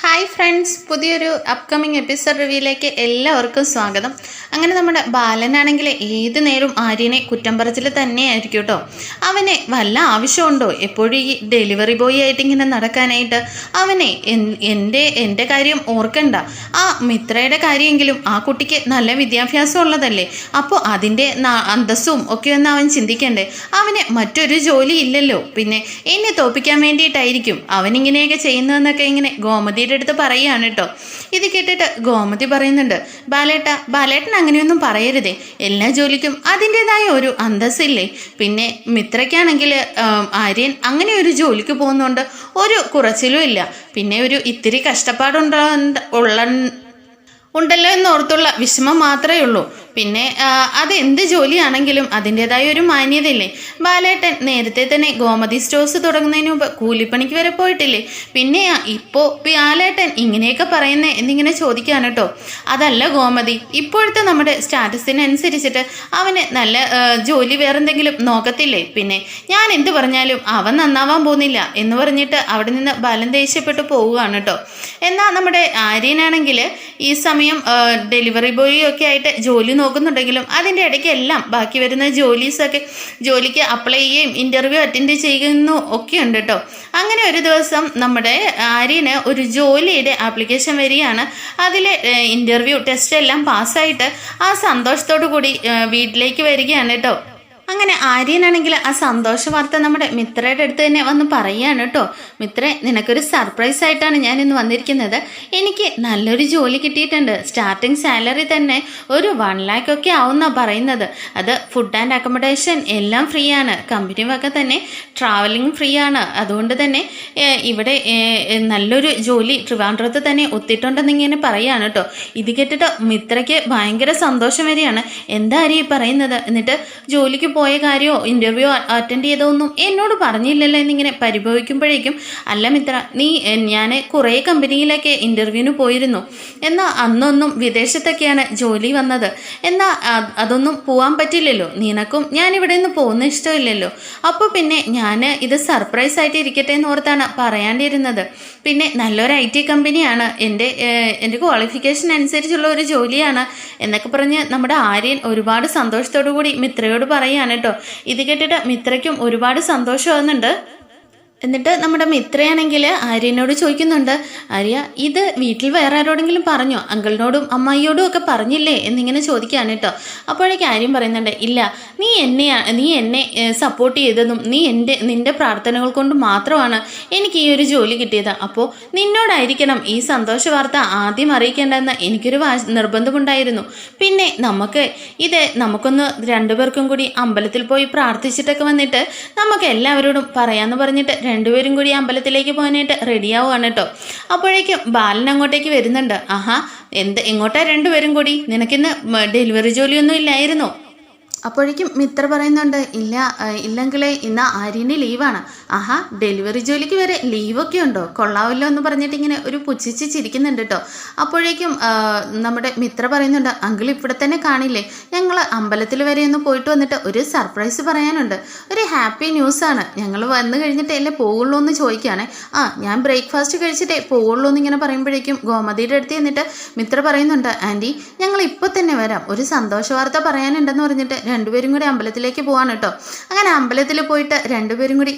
Hi friends പുതിയൊരു upcoming episode റിവ്യൂയിലേക്ക് എല്ലാവർക്കും സ്വാഗതം. അങ്ങനെ നമ്മുടെ ബാലനാണെങ്കിൽ ഏത് നേരം ആര്യനെ കുറ്റം പറച്ചിൽ തന്നെയായിരിക്കും കേട്ടോ അവനെ വല്ല ആവശ്യമുണ്ടോ? എപ്പോഴും ഈ ഡെലിവറി ബോയ് ആയിട്ട് ഇങ്ങനെ നടക്കാനായിട്ട്? അവനെ എന്റെ എന്റെ കാര്യം ഓർക്കണ്ട. ആ മിത്രയുടെ കാര്യമെങ്കിലും ആ കുട്ടിക്ക് നല്ല വിദ്യാഭ്യാസം ഉള്ളതല്ലേ? അപ്പോൾ അതിന്റെ അന്തസ്സും ഒക്കെ ഒന്ന് അവൻ ചിന്തിക്കണ്ടേ? അവന് മറ്റൊരു ജോലി ഇല്ലല്ലോ. പിന്നെ എന്നെ തോപ്പിക്കാൻ വേണ്ടിയിട്ടായിരിക്കും അവനിങ്ങനെയൊക്കെ ചെയ്യുന്നതെന്നൊക്കെ ഇങ്ങനെ ഗോമതിയുടെ അടുത്ത് പറയുകയാണ് കേട്ടോ. ഇത് കേട്ടിട്ട് ഗോമതി പറയുന്നുണ്ട് ബാലേട്ട ബാലേട്ടൻ അങ്ങനെയൊന്നും പറയരുതേ. എല്ലാ ജോലിക്കും അതിന്റെതായ ഒരു അന്തസ്സില്ലേ. പിന്നെ മിത്രയ്ക്കാണെങ്കിൽ ആര്യൻ അങ്ങനെ ഒരു ജോലിക്ക് പോകുന്നതുകൊണ്ട് ഒരു കുറച്ചിലും ഇല്ല. പിന്നെ ഒരു ഇത്തിരി കഷ്ടപ്പാടുണ്ടോ ഉള്ള ഉണ്ടല്ലോ എന്നോർത്തുള്ള വിഷമം മാത്രമേ ഉള്ളൂ. പിന്നെ അതെന്ത് ജോലിയാണെങ്കിലും അതിന്റെതായ ഒരു മാന്യതയില്ലേ? ബാലേട്ടൻ നേരത്തെ തന്നെ ഗോമതി സ്റ്റോഴ്സ് തുടങ്ങുന്നതിന് മുമ്പ് കൂലിപ്പണിക്ക് വരെ പോയിട്ടില്ലേ? പിന്നെ ഇപ്പോൾ ബാലേട്ടൻ ഇങ്ങനെയൊക്കെ പറയുന്നേ എന്നിങ്ങനെ ചോദിക്കുകയാണ് കേട്ടോ. അതല്ല ഗോമതി ഇപ്പോഴത്തെ നമ്മുടെ സ്റ്റാറ്റസിനനുസരിച്ചിട്ട് അവന് നല്ല ജോലി വേറെന്തെങ്കിലും നോക്കത്തില്ലേ? പിന്നെ ഞാൻ എന്ത് പറഞ്ഞാലും അവൻ നന്നാവാൻ പോകുന്നില്ല എന്ന് പറഞ്ഞിട്ട് അവിടെ നിന്ന് ബലം ദേഷ്യപ്പെട്ട് പോവുകയാണ് കേട്ടോ. എന്നാൽ നമ്മുടെ ആര്യനാണെങ്കിൽ ഈ സമയം ഡെലിവറി ബോയ് ഒക്കെ ആയിട്ട് ജോലി നോക്കുന്നുണ്ടെങ്കിലും അതിന്റെ ഇടയ്ക്ക് എല്ലാം ബാക്കി വരുന്ന ജോലീസൊക്കെ ജോലിക്ക് അപ്ലൈ ചെയ്യുകയും ഇന്റർവ്യൂ അറ്റൻഡ് ചെയ്യുന്നു ഒക്കെ ഉണ്ട് കേട്ടോ. അങ്ങനെ ഒരു ദിവസം നമ്മുടെ ആര്യന് ഒരു ജോലിയുടെ ആപ്ലിക്കേഷൻ വരികയാണ്. അതിൽ ഇന്റർവ്യൂ ടെസ്റ്റ് എല്ലാം പാസ്സായിട്ട് ആ സന്തോഷത്തോടു കൂടി വീട്ടിലേക്ക് വരികയാണ് കേട്ടോ. അങ്ങനെ ആര്യനാണെങ്കിൽ ആ സന്തോഷ വാർത്ത നമ്മുടെ മിത്രയുടെ അടുത്ത് തന്നെ വന്ന് പറയുകയാണ് കേട്ടോ. മിത്രേ നിനക്കൊരു സർപ്രൈസ് ആയിട്ടാണ് ഞാൻ ഇന്ന് വന്നിരിക്കുന്നത്. എനിക്ക് നല്ലൊരു ജോലി കിട്ടിയിട്ടുണ്ട്. സ്റ്റാർട്ടിങ് സാലറി തന്നെ ഒരു വൺ ലാക്ക് ഒക്കെ ആവുന്ന പറയുന്നത്. അത് ഫുഡ് ആൻഡ് അക്കോമഡേഷൻ എല്ലാം ഫ്രീ ആണ്. കമ്പനി വക തന്നെ ട്രാവലിംഗ് ഫ്രീ ആണ്. അതുകൊണ്ട് തന്നെ ഇവിടെ നല്ലൊരു ജോലി ട്രിവാൻഡ്രത്ത് തന്നെ ഒത്തിട്ടുണ്ടെന്ന് ഇങ്ങനെ പറയുകയാണ് കേട്ടോ. ഇത് കേട്ടിട്ട് മിത്രയ്ക്ക് ഭയങ്കര സന്തോഷം വരികയാണ്. എന്താ ഈ പറയുന്നത്? എന്നിട്ട് ജോലിക്ക് പോയ കാര്യമോ ഇന്റർവ്യൂ അറ്റൻഡ് ചെയ്തതൊന്നും എന്നോട് പറഞ്ഞില്ലല്ലോ എന്നിങ്ങനെ പരിഭവിക്കുമ്പോഴേക്കും അല്ല മിത്ര നീ ഞാൻ കുറേ കമ്പനിയിലൊക്കെ ഇന്റർവ്യൂവിന് പോയിരുന്നു. എന്നാൽ അന്നൊന്നും വിദേശത്തൊക്കെയാണ് ജോലി വന്നത്. എന്നാൽ അതൊന്നും പോകാൻ പറ്റില്ലല്ലോ. നിനക്കും ഞാൻ നിന്ന് പോകുന്ന ഇഷ്ടമില്ലല്ലോ. അപ്പോൾ പിന്നെ ഞാൻ ഇത് സർപ്രൈസ് ആയിട്ട് ഇരിക്കട്ടെ എന്ന് ഓർത്താണ് പറയാണ്ടിരുന്നത്. പിന്നെ നല്ലൊരു ഐ ടി കമ്പനിയാണ്. എന്റെ എന്റെ ക്വാളിഫിക്കേഷൻ അനുസരിച്ചുള്ള ഒരു ജോലിയാണ്. എന്നൊക്കെ പറഞ്ഞ് നമ്മുടെ ആര്യൻ ഒരുപാട് സന്തോഷത്തോടു കൂടി മിത്രയോട് പറയാണ്. കേട്ടോ. ഇത് കേട്ടിട്ട് മിത്രയ്ക്കും ഒരുപാട് സന്തോഷമാകുന്നുണ്ട് എന്നിട്ട് നമ്മുടെ മിത്രയാണെങ്കിൽ ആര്യനോട് ചോദിക്കുന്നുണ്ട് ആര്യ ഇത് വീട്ടിൽ വേറെ ആരോടെങ്കിലും പറഞ്ഞോ? അങ്കിളിനോടും അമ്മായിയോടും ഒക്കെ പറഞ്ഞില്ലേ? എന്നിങ്ങനെ ചോദിക്കുകയാണ് കേട്ടോ. അപ്പോഴേക്ക് ആര്യം പറയുന്നുണ്ട് ഇല്ല നീ എന്നെ നീ എന്നെ സപ്പോർട്ട് ചെയ്തതും നീ എന്റെ നിന്റെ പ്രാർത്ഥനകൾ കൊണ്ട് മാത്രമാണ് എനിക്ക് ഈ ഒരു ജോലി കിട്ടിയത്. അപ്പോൾ നിന്നോടായിരിക്കണം ഈ സന്തോഷ വാർത്ത ആദ്യം അറിയിക്കേണ്ടതെന്ന് എനിക്കൊരു നിർബന്ധമുണ്ടായിരുന്നു. പിന്നെ നമുക്ക് ഇത് നമുക്കൊന്ന് രണ്ടുപേർക്കും കൂടി അമ്പലത്തിൽ പോയി പ്രാർത്ഥിച്ചിട്ടൊക്കെ വന്നിട്ട് നമുക്ക് എല്ലാവരോടും പറയാമെന്ന് പറഞ്ഞിട്ട് രണ്ടുപേരും കൂടി അമ്പലത്തിലേക്ക് പോകാനായിട്ട് റെഡിയാവുകയാണ് കേട്ടോ. അപ്പോഴേക്കും ബാലൻ അങ്ങോട്ടേക്ക് വരുന്നുണ്ട്. ആഹാ എന്ത് എങ്ങോട്ടാ രണ്ടുപേരും കൂടി? നിനക്കിന്ന് ഡെലിവറി ജോലിയൊന്നും ഇല്ലായിരുന്നോ. അപ്പോഴേക്കും മിത്ര പറയുന്നുണ്ട് ഇല്ല ഇല്ലെങ്കിലേ ഇന്ന് ആര്യന് ലീവാണ്. ആഹാ ഡെലിവറി ജോലിക്ക് വരെ ലീവൊക്കെ ഉണ്ടോ? കൊള്ളാവല്ലോ എന്ന് പറഞ്ഞിട്ട് ഇങ്ങനെ ഒരു പുച്ഛിച്ച് ചിരിക്കുന്നുണ്ട് കേട്ടോ അപ്പോഴേക്കും നമ്മുടെ മിത്ര പറയുന്നുണ്ട് അങ്കിൾ ഇവിടെ തന്നെ കാണില്ലേ? ഞങ്ങൾ അമ്പലത്തിൽ വരെ ഒന്ന് പോയിട്ട് വന്നിട്ട് ഒരു സർപ്രൈസ് പറയാനുണ്ട്. ഒരു ഹാപ്പി ന്യൂസാണ്. ഞങ്ങൾ വന്നു കഴിഞ്ഞിട്ട് അല്ലേ പോവുള്ളൂ എന്ന് ചോദിക്കുകയാണ്. ആ ഞാൻ ബ്രേക്ക്ഫാസ്റ്റ് കഴിച്ചിട്ടേ പോവുള്ളൂ എന്ന് ഇങ്ങനെ പറയുമ്പോഴേക്കും ഗോമതിയുടെ അടുത്ത് ചെന്നിട്ട് മിത്ര പറയുന്നുണ്ട് ആന്റി ഞങ്ങൾ ഇപ്പോൾ തന്നെ വരാം. ഒരു സന്തോഷ വാർത്ത പറയാനുണ്ടെന്ന് പറഞ്ഞിട്ട് രണ്ടുപേരും കൂടി അമ്പലത്തിലേക്ക് പോവാണ് കേട്ടോ. അങ്ങനെ അമ്പലത്തിൽ പോയിട്ട് രണ്ടുപേരും കൂടി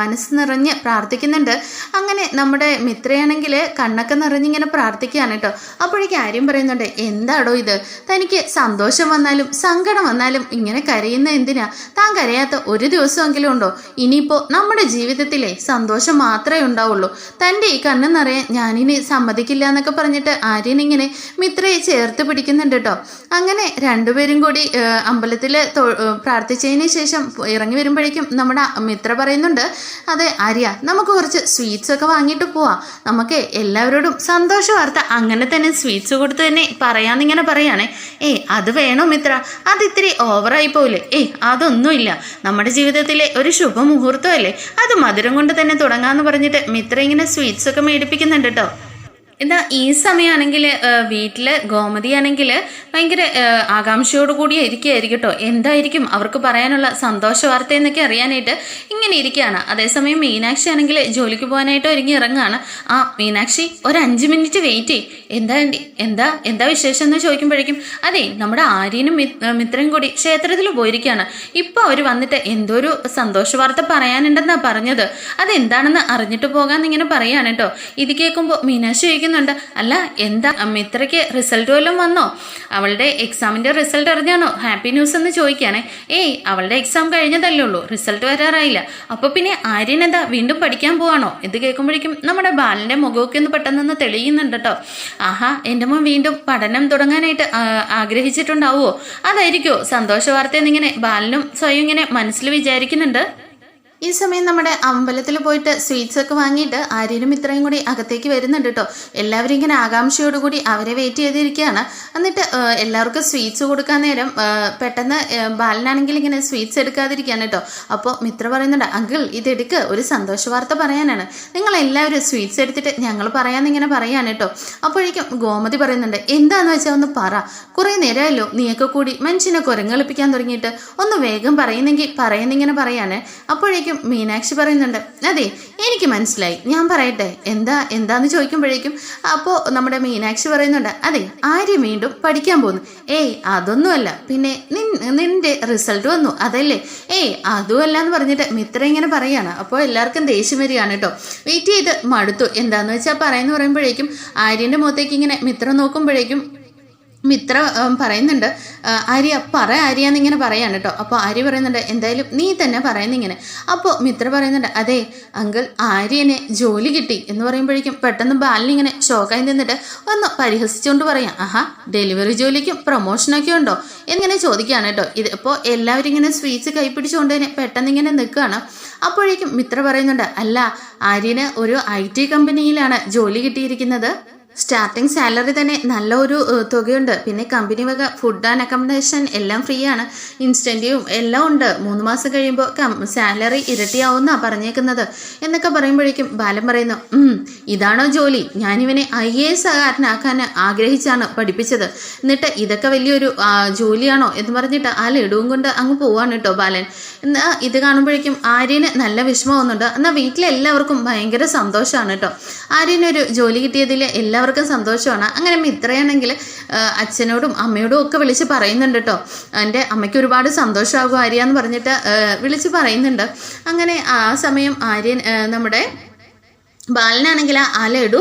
മനസ്സ് നിറഞ്ഞ് പ്രാർത്ഥിക്കുന്നുണ്ട്. അങ്ങനെ നമ്മുടെ മിത്രയാണെങ്കിൽ കണ്ണൊക്കെ നിറഞ്ഞിങ്ങനെ പ്രാർത്ഥിക്കുകയാണ് കേട്ടോ. അപ്പോഴേക്കും ആര്യം പറയുന്നുണ്ട് എന്താടോ ഇത്? തനിക്ക് സന്തോഷം വന്നാലും സങ്കടം വന്നാലും ഇങ്ങനെ കരയുന്ന എന്തിനാ? താൻ കരയാത്ത ഒരു ദിവസമെങ്കിലും ഉണ്ടോ? ഇനിയിപ്പോൾ നമ്മുടെ ജീവിതത്തിലെ സന്തോഷം മാത്രമേ ഉണ്ടാവുള്ളൂ. തന്റെ ഈ കണ്ണ് നിറയാൻ ഞാനിനി സമ്മതിക്കില്ല എന്നൊക്കെ പറഞ്ഞിട്ട് ആര്യൻ ഇങ്ങനെ മിത്രയെ ചേർത്ത് പിടിക്കുന്നുണ്ട് കേട്ടോ. അങ്ങനെ രണ്ടുപേരും കൂടി അമ്പലത്തിൽ പ്രാർത്ഥിച്ചതിന് ശേഷം ഇറങ്ങി വരുമ്പോഴേക്കും നമ്മുടെ മിത്ര പറയുന്നുണ്ട് അതെ ആര്യ നമുക്ക് കുറച്ച് സ്വീറ്റ്സ് ഒക്കെ വാങ്ങിയിട്ട് പോവാം. നമുക്ക് എല്ലാവരോടും സന്തോഷ വാർത്ത. അങ്ങനെ തന്നെ സ്വീറ്റ്സ് കൊടുത്ത് തന്നെ പറയാന്നിങ്ങനെ പറയുകയാണേ ഏയ് അത് വേണോ മിത്ര? അത് ഇത്തിരി ഓവറായി പോയില്ലേ ഏയ് അതൊന്നുമില്ല. നമ്മുടെ ജീവിതത്തിലെ ഒരു ശുഭമുഹൂർത്തമല്ലേ? അത് മധുരം കൊണ്ട് തന്നെ തുടങ്ങാമെന്ന് പറഞ്ഞിട്ട് മിത്ര ഇങ്ങനെ സ്വീറ്റ്സ് ഒക്കെ മേടിപ്പിക്കുന്നുണ്ട് കേട്ടോ എന്താ ഈ സമയമാണെങ്കിൽ വീട്ടിൽ ഗോമതിയാണെങ്കിൽ ഭയങ്കര ആകാംക്ഷയോട് കൂടി ഇരിക്കുകയായിരിക്കും കേട്ടോ എന്തായിരിക്കും അവർക്ക് പറയാനുള്ള സന്തോഷ വാർത്ത എന്നൊക്കെ അറിയാനായിട്ട് ഇങ്ങനെ ഇരിക്കുകയാണ്. അതേസമയം മീനാക്ഷി ആണെങ്കിൽ ജോലിക്ക് പോകാനായിട്ട് ഒരുങ്ങി ഇറങ്ങുകയാണ്. ആ മീനാക്ഷി ഒരു അഞ്ച് മിനിറ്റ് വെയിറ്റ് ചെയ് എന്താ എന്താ? എന്താ വിശേഷം എന്ന് ചോദിക്കുമ്പോഴേക്കും അതെ നമ്മുടെ ആര്യനും മിത്രനും കൂടി ക്ഷേത്രത്തിൽ പോയിരിക്കുകയാണ്. ഇപ്പോൾ അവർ വന്നിട്ട് എന്തോ ഒരു സന്തോഷ വാർത്ത പറയാനുണ്ടെന്നാ പറഞ്ഞത്. അതെന്താണെന്ന് അറിഞ്ഞിട്ട് പോകാന്ന് ഇങ്ങനെ പറയുകയാണ് കേട്ടോ. ഇത് കേൾക്കുമ്പോൾ മീനാക്ഷി ചോദിക്കുന്നുണ്ട് അല്ല എന്താ മിത്രയ്ക്ക് റിസൾട്ട് വല്ലതും വന്നോ? അവളുടെ എക്സാമിന്റെ റിസൾട്ട് അറിഞ്ഞാണോ? ഹാപ്പി ന്യൂസ് എന്ന് ചോദിക്കുകയാണേ. ഏയ് അവളുടെ എക്സാം കഴിഞ്ഞതല്ലേ ഉള്ളൂ. റിസൾട്ട് വരാറായില്ല. അപ്പോൾ പിന്നെ ആര്യൻ എന്താ വീണ്ടും പഠിക്കാൻ പോവാണോ? ഇത് കേൾക്കുമ്പോഴേക്കും നമ്മുടെ ബാലന്റെ മുഖമൊക്കെ ഒന്ന് പെട്ടെന്നൊന്ന് തെളിയുന്നുണ്ട് കേട്ടോ. ആഹാ എന്റെ മോൻ വീണ്ടും പഠനം തുടങ്ങാനായിട്ട് ആഗ്രഹിച്ചിട്ടുണ്ടാവുമോ അതായിരിക്കുമോ സന്തോഷ വാർത്ത എന്നിങ്ങനെ ബാലനും സ്വയം ഇങ്ങനെ മനസ്സിൽ വിചാരിക്കുന്നുണ്ട്? ഈ സമയം നമ്മുടെ അമ്പലത്തിൽ പോയിട്ട് സ്വീറ്റ്സ് ഒക്കെ വാങ്ങിയിട്ട് ആര്യനും ഇത്രയും കൂടി അകത്തേക്ക് വരുന്നുണ്ട് കേട്ടോ. എല്ലാവരും ഇങ്ങനെ ആകാംക്ഷയോടുകൂടി അവരെ വെയിറ്റ് ചെയ്തിരിക്കുകയാണ്. എന്നിട്ട് എല്ലാവർക്കും സ്വീറ്റ്സ് കൊടുക്കാൻ നേരം പെട്ടെന്ന് ബാലനാണെങ്കിൽ ഇങ്ങനെ സ്വീറ്റ്സ് എടുക്കാതിരിക്കുകയാണ് കേട്ടോ. അപ്പോൾ മിത്ര പറയുന്നുണ്ട് അങ്കിൾ ഇതെടുക്ക്. ഒരു സന്തോഷ വാർത്ത പറയാനാണ്. നിങ്ങൾ എല്ലാവരും സ്വീറ്റ്സ് എടുത്തിട്ട് ഞങ്ങൾ പറയാമെന്നിങ്ങനെ പറയാണ് കേട്ടോ. അപ്പോഴേക്കും ഗോമതി പറയുന്നുണ്ട് എന്താണെന്ന് വെച്ചാൽ ഒന്ന് പറ. കുറേ നേരമല്ലോ നീയൊക്കെ കൂടി മനുഷ്യനെ കുരങ്ങളിപ്പിക്കാൻ തുടങ്ങിയിട്ട്. ഒന്ന് വേഗം പറയുന്നെങ്കിൽ പറയുന്നിങ്ങനെ പറയാണ്. അപ്പോഴേക്കും മീനാക്ഷി പറയുന്നുണ്ട്. അതെ എനിക്ക് മനസ്സിലായി. ഞാൻ പറയട്ടെ. എന്താ എന്താന്ന് ചോദിക്കുമ്പോഴേക്കും അപ്പോൾ നമ്മുടെ മീനാക്ഷി പറയുന്നുണ്ട് അതെ ആര്യ വീണ്ടും പഠിക്കാൻ പോകുന്നു ഏയ് അതൊന്നുമല്ല. പിന്നെ നിൻ നിന്റെ റിസൾട്ട് വന്നു. അതല്ലേ? ഏയ് അതുമല്ല എന്ന് പറഞ്ഞിട്ട് മിത്ര ഇങ്ങനെ പറയാണ്. അപ്പോൾ എല്ലാവർക്കും ദേഷ്യം വരികയാണ് കേട്ടോ. വെയിറ്റ് ചെയ്ത് മടുത്തു. എന്താന്ന് വെച്ചാൽ പറയുന്നു പറയുമ്പോഴേക്കും ആര്യന്റെ മുഖത്തേക്ക് ഇങ്ങനെ മിത്ര നോക്കുമ്പോഴേക്കും മിത്ര പറയുന്നുണ്ട് അരി ആര്യ പറ ആര്യ എന്നിങ്ങനെ പറയാണ് കേട്ടോ അപ്പോൾ ആര്യ പറയുന്നുണ്ട് എന്തായാലും നീ തന്നെ പറയുന്നിങ്ങനെ അപ്പോൾ മിത്ര പറയുന്നുണ്ട് അതെ അങ്കിൾ ആര്യനെ ജോലി കിട്ടി. എന്ന് പറയുമ്പോഴേക്കും പെട്ടെന്ന് ബാലിനിങ്ങനെ ഷോക്കായി നിന്നിട്ട് ഒന്ന് പരിഹസിച്ചുകൊണ്ട് പറയാം ആഹാ ഡെലിവറി ജോലിക്കും പ്രൊമോഷനൊക്കെ ഉണ്ടോ? എന്നിങ്ങനെ ചോദിക്കുകയാണ് കേട്ടോ ഇത് ഇപ്പോൾ എല്ലാവരും ഇങ്ങനെ സ്വീറ്റ്സ് കൈപ്പിടിച്ചുകൊണ്ട് തന്നെ പെട്ടെന്ന് ഇങ്ങനെ നിൽക്കുകയാണ്. അപ്പോഴേക്കും മിത്ര പറയുന്നുണ്ട് അല്ല ആര്യന് ഒരു ഐ ടി കമ്പനിയിലാണ് ജോലി കിട്ടിയിരിക്കുന്നത്. സ്റ്റാർട്ടിംഗ് സാലറി തന്നെ നല്ല ഒരു തുകയുണ്ട്. പിന്നെ കമ്പനി വക ഫുഡ് ആൻഡ് അക്കോമഡേഷൻ എല്ലാം ഫ്രീ ആണ്. ഇൻസ്റ്റന്റീവും എല്ലാം ഉണ്ട്. മൂന്ന് മാസം കഴിയുമ്പോൾ സാലറി ഇരട്ടിയാവുന്നാണ് പറഞ്ഞേക്കുന്നത്. എന്നൊക്കെ പറയുമ്പോഴേക്കും ബാലൻ പറയുന്നു ഇതാണോ ജോലി? ഞാനിവനെ ഐ എ എസ് കാരനാക്കാൻ ആഗ്രഹിച്ചാണ് പഠിപ്പിച്ചത്. എന്നിട്ട് ഇതൊക്കെ വലിയൊരു ജോലിയാണോ? എന്ന് പറഞ്ഞിട്ട് ആ ലഡുവും കൊണ്ട് അങ്ങ് പോവാണ് കേട്ടോ ബാലൻ. എന്നാ ഇത് കാണുമ്പോഴേക്കും ആര്യന് നല്ല വിഷമമാവുന്നുണ്ട്. എന്നാൽ വീട്ടിലെല്ലാവർക്കും ഭയങ്കര സന്തോഷമാണ് കേട്ടോ ആര്യനൊരു ജോലി കിട്ടിയതിൽ എല്ലാവർക്കും സന്തോഷമാണ്. അങ്ങനെ മിത്രയാണെങ്കിൽ അച്ഛനോടും അമ്മയോടും ഒക്കെ വിളിച്ച് പറയുന്നുണ്ട് കേട്ടോ എന്റെ അമ്മയ്ക്ക് ഒരുപാട് സന്തോഷമാകും ആര്യ എന്ന് പറഞ്ഞിട്ട് വിളിച്ച് പറയുന്നുണ്ട്. അങ്ങനെ ആ സമയം ആര്യൻ നമ്മുടെ ബാലനാണെങ്കിൽ ആ ലഡു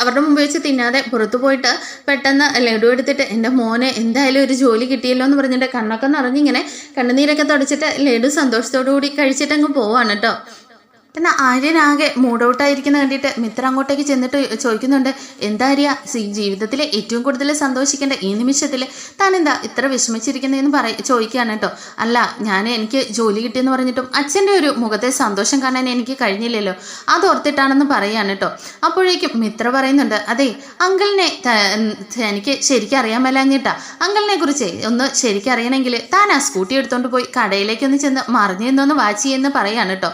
അവരുടെ മുമ്പ് വെച്ച് തിന്നാതെ പുറത്തു പോയിട്ട് പെട്ടെന്ന് ലഡു എടുത്തിട്ട് എന്റെ മോനെ എന്തായാലും ഒരു ജോലി കിട്ടിയല്ലോ എന്ന് പറഞ്ഞിട്ട് കണ്ണൊക്കെ നിറഞ്ഞിങ്ങനെ കണ്ണുനീരൊക്കെ തുടച്ചിട്ട് ലഡു സന്തോഷത്തോടു കൂടി കഴിച്ചിട്ട് അങ്ങ് പോവാണ് കേട്ടോ എന്നാൽ ആര്യനാകെ മൂഡ് ഔട്ടായിരിക്കുന്ന കണ്ടിട്ട് മിത്ര അങ്ങോട്ടേക്ക് ചെന്നിട്ട് ചോദിക്കുന്നുണ്ട് എന്താ ആര്യ? ജീവിതത്തിൽ ഏറ്റവും കൂടുതൽ സന്തോഷിക്കേണ്ട ഈ നിമിഷത്തിൽ താൻ എന്താ ഇത്ര വിഷമിച്ചിരിക്കുന്നതെന്ന് പറ ചോദിക്കുകയാണ് കേട്ടോ അല്ല ഞാൻ എനിക്ക് ജോലി കിട്ടിയെന്ന് പറഞ്ഞിട്ടും അച്ഛന്റെ ഒരു മുഖത്തെ സന്തോഷം കാണാൻ എനിക്ക് കഴിഞ്ഞില്ലല്ലോ. അത് ഓർത്തിട്ടാണെന്ന് പറയുകയാണ് കേട്ടോ അപ്പോഴേക്കും മിത്ര പറയുന്നുണ്ട് അതെ അങ്കിളിനെ എനിക്ക് ശരിക്കും അറിയാൻ മേലാഞ്ഞിട്ടാ. അങ്കിളിനെ കുറിച്ച് ഒന്ന് ശരിക്കും അറിയണമെങ്കിൽ താൻ ആ സ്കൂട്ടി എടുത്തോണ്ട് പോയി കടയിലേക്കൊന്ന് ചെന്ന് മറിഞ്ഞു നിന്നൊന്ന് വാച്ച് ചെയ്യുന്നു പറയാണ് കേട്ടോ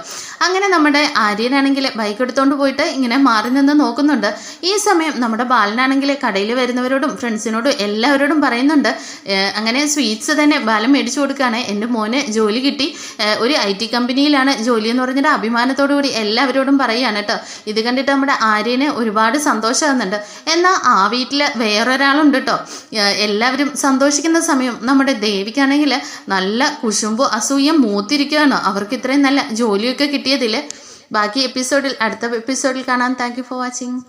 അങ്ങനെ നമ്മുടെ ആര്യനാണെങ്കിൽ ബൈക്ക് എടുത്തുകൊണ്ട് പോയിട്ട് ഇങ്ങനെ മാറി നിന്ന് നോക്കുന്നുണ്ട്. ഈ സമയം നമ്മുടെ ബാലനാണെങ്കിൽ കടയിൽ വരുന്നവരോടും ഫ്രണ്ട്സിനോടും എല്ലാവരോടും പറയുന്നുണ്ട് അങ്ങനെ സ്വീറ്റ്സ് തന്നെ ബാലൻ മേടിച്ചു കൊടുക്കുകയാണ്. എന്റെ മോന് ജോലി കിട്ടി. ഒരു ഐ ടി കമ്പനിയിലാണ് ജോലി എന്ന് പറഞ്ഞിട്ട് അഭിമാനത്തോടു കൂടി എല്ലാവരോടും പറയുകയാണ് കേട്ടോ. ഇത് കണ്ടിട്ട് നമ്മുടെ ആര്യന് ഒരുപാട് സന്തോഷമാകുന്നുണ്ട്. എന്നാൽ ആ വീട്ടിൽ വേറൊരാളുണ്ട് കേട്ടോ. എല്ലാവരും സന്തോഷിക്കുന്ന സമയം നമ്മുടെ ദേവിക്കാണെങ്കിൽ നല്ല കുശുമ്പോ അസൂയം മൂത്തിരിക്കുകയാണ്. അവർക്ക് ഇത്രയും നല്ല ജോലിയൊക്കെ കിട്ടിയതിൽ ബാക്കി എപ്പിസോഡിൽ അടുത്ത എപ്പിസോഡിൽ കാണാം. Thank for watching